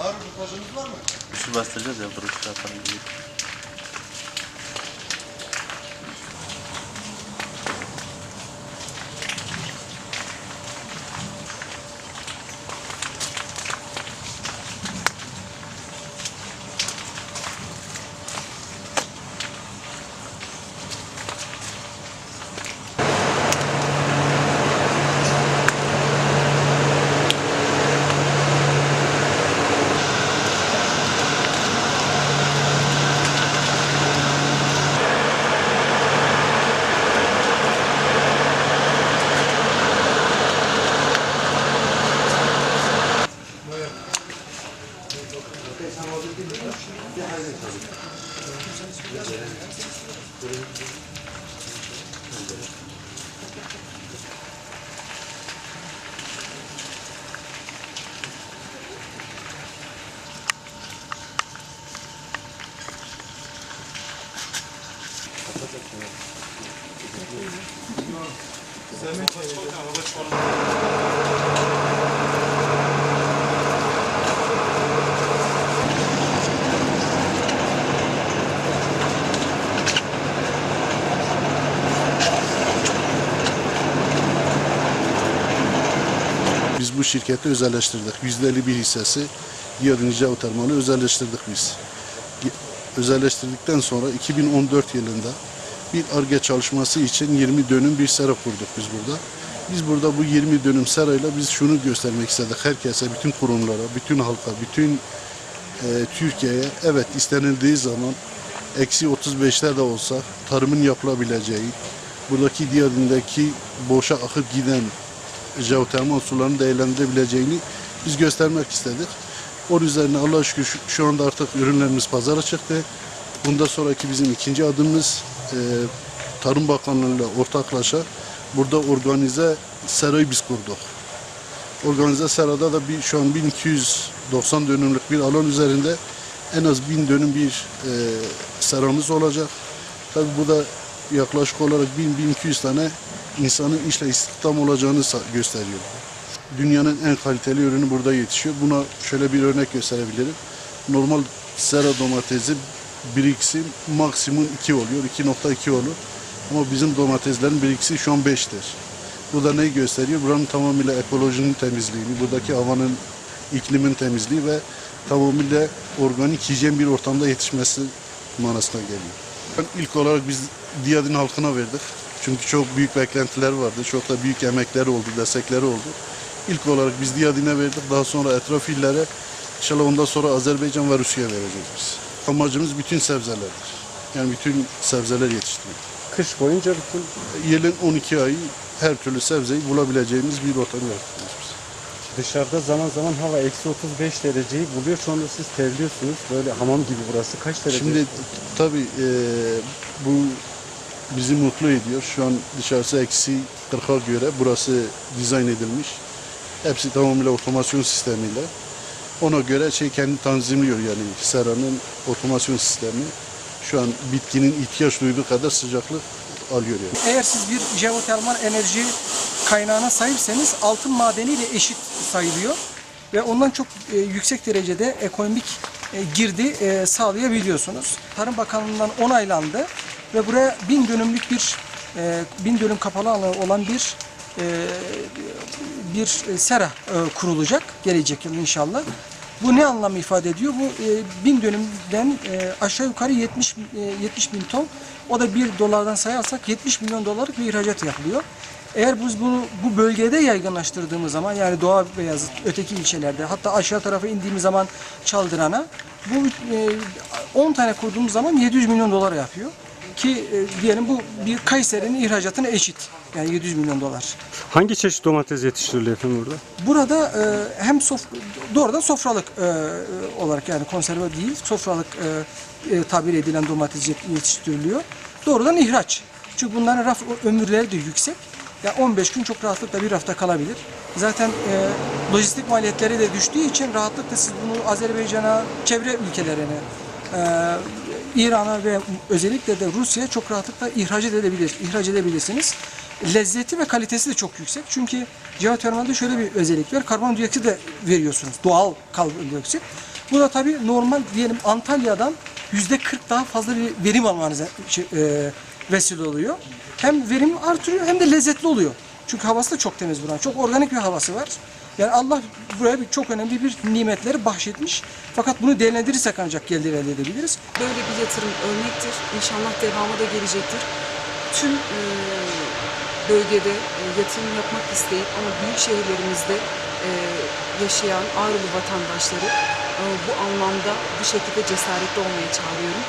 Ağır bir pozumuz var mı? Şu bastıracağız ya, duruş yaparız. Yaparım diye. Biz bu şirketi özelleştirdik. %50 bir hissesi Diyadin Jeotermal'i özelleştirdik biz. Özelleştirdikten sonra 2014 yılında bir ARGE çalışması için 20 dönüm bir sera kurduk biz burada. Biz burada bu 20 dönüm serayla biz şunu göstermek istedik herkese, bütün kurumlara, bütün halka, bütün e, Türkiye'ye evet istenildiği zaman eksi 35'ler de olsa tarımın yapılabileceği, buradaki Diyadin'deki boşa akıp giden jeotermal sularını değerlendirebileceğini biz göstermek istedik. Onun üzerine Allah'a şükür şu, anda artık ürünlerimiz pazara çıktı. Bundan sonraki bizim ikinci adımımız e, Tarım Bakanlığı'yla ortaklaşa burada organize serayı biz kurduk. Organize serada da bir, şu an 1290 dönümlük bir alan üzerinde en az 1000 dönüm bir e, seramız olacak. Tabii bu da yaklaşık olarak 1000-1200 tane insanın işle istihdam olacağını gösteriyor. Dünyanın en kaliteli ürünü burada yetişiyor. Buna şöyle bir örnek gösterebilirim. Normal sera domatesi 1x'i maksimum 2 oluyor, 2.2 olur. Ama bizim domateslerin 1x'i şu an 5'tir. Bu da neyi gösteriyor? Buranın tamamıyla ekolojinin temizliğini, buradaki havanın, iklimin temizliği ve tamamıyla organik hijyen bir ortamda yetişmesi manasına geliyor. İlk olarak biz Diyadin halkına verdik. Çünkü çok büyük beklentiler vardı. Çok da büyük emekler oldu, destekleri oldu. İlk olarak biz Diyadin'e verdik. Daha sonra etraf illere, inşallah ondan sonra Azerbaycan ve Rusya'ya vereceğiz biz. Amacımız bütün sebzelerdir. Yani bütün sebzeler yetiştirmek. Kış boyunca bütün Yılın 12 ayı her türlü sebzeyi bulabileceğimiz bir ortam yaratıyoruz biz. dışarıda zaman zaman hava eksi 35 dereceyi buluyor. Anda siz terliyorsunuz. Böyle hamam gibi burası. Kaç derece? Şimdi tabii e, bu bizi mutlu ediyor. Şu an dışarısı eksi 40'a göre burası dizayn edilmiş. Hepsi tamamıyla otomasyon sistemiyle. Ona göre şey kendi tanzimliyor yani seranın otomasyon sistemi. Şu an bitkinin ihtiyaç duyduğu kadar sıcaklık alıyor yani. Eğer siz bir jeotermal enerji kaynağına sahipseniz altın madeniyle eşit sayılıyor ve ondan çok e, yüksek derecede ekonomik e, girdi e, sağlayabiliyorsunuz. Tarım Bakanlığı'ndan onaylandı ve buraya bin dönümlük bir e, bin dönüm kapalı alanı olan bir e, bir e, sera e, kurulacak gelecek yıl inşallah. Bu ne anlam ifade ediyor? Bu e, bin dönümden e, aşağı yukarı 70 e, 70 bin ton. O da 1 dolardan sayarsak 70 milyon dolarlık bir ihracat yapılıyor. Eğer biz bunu bu bölgede yaygınlaştırdığımız zaman yani Doğa Beyazıt öteki ilçelerde hatta aşağı tarafa indiğimiz zaman Çaldıran'a bu e, 10 tane kurduğumuz zaman 700 milyon dolar yapıyor. Ki e, diyelim bu bir Kayseri'nin ihracatına eşit. Yani 700 milyon dolar. Hangi çeşit domates yetiştiriliyor efendim burada? Burada e, hem sof doğrudan sofralık e, e, olarak yani konserve değil sofralık e, e, tabir edilen domates yet- yetiştiriliyor. Doğrudan ihraç. Çünkü bunların raf ömürleri de yüksek. Ya 15 gün çok rahatlıkla bir hafta kalabilir. Zaten e, lojistik maliyetleri de düştüğü için rahatlıkla siz bunu Azerbaycan'a, çevre ülkelerine, İran'a ve özellikle de Rusya'ya çok rahatlıkla ihraç edebilir, ihraç edebilirsiniz. Lezzeti ve kalitesi de çok yüksek. Çünkü jeotermalde şöyle bir özellik var. Karbondioksit de veriyorsunuz. Doğal karbondioksit. Bu da tabii normal diyelim Antalya'dan yüzde 40 daha fazla bir verim almanıza şey, e, vesile oluyor. Hem verim artırıyor hem de lezzetli oluyor. Çünkü havası da çok temiz buranın. Çok organik bir havası var. Yani Allah buraya bir, çok önemli bir nimetleri bahşetmiş. Fakat bunu değerlendirirsek ancak gelir elde edebiliriz. Böyle bir yatırım örnektir. İnşallah devamı da gelecektir. Tüm e, bölgede e, yatırım yapmak isteyip ama büyük şehirlerimizde e, yaşayan Ağrılı vatandaşları e, bu anlamda bu şekilde cesaretli olmaya çağırıyorum.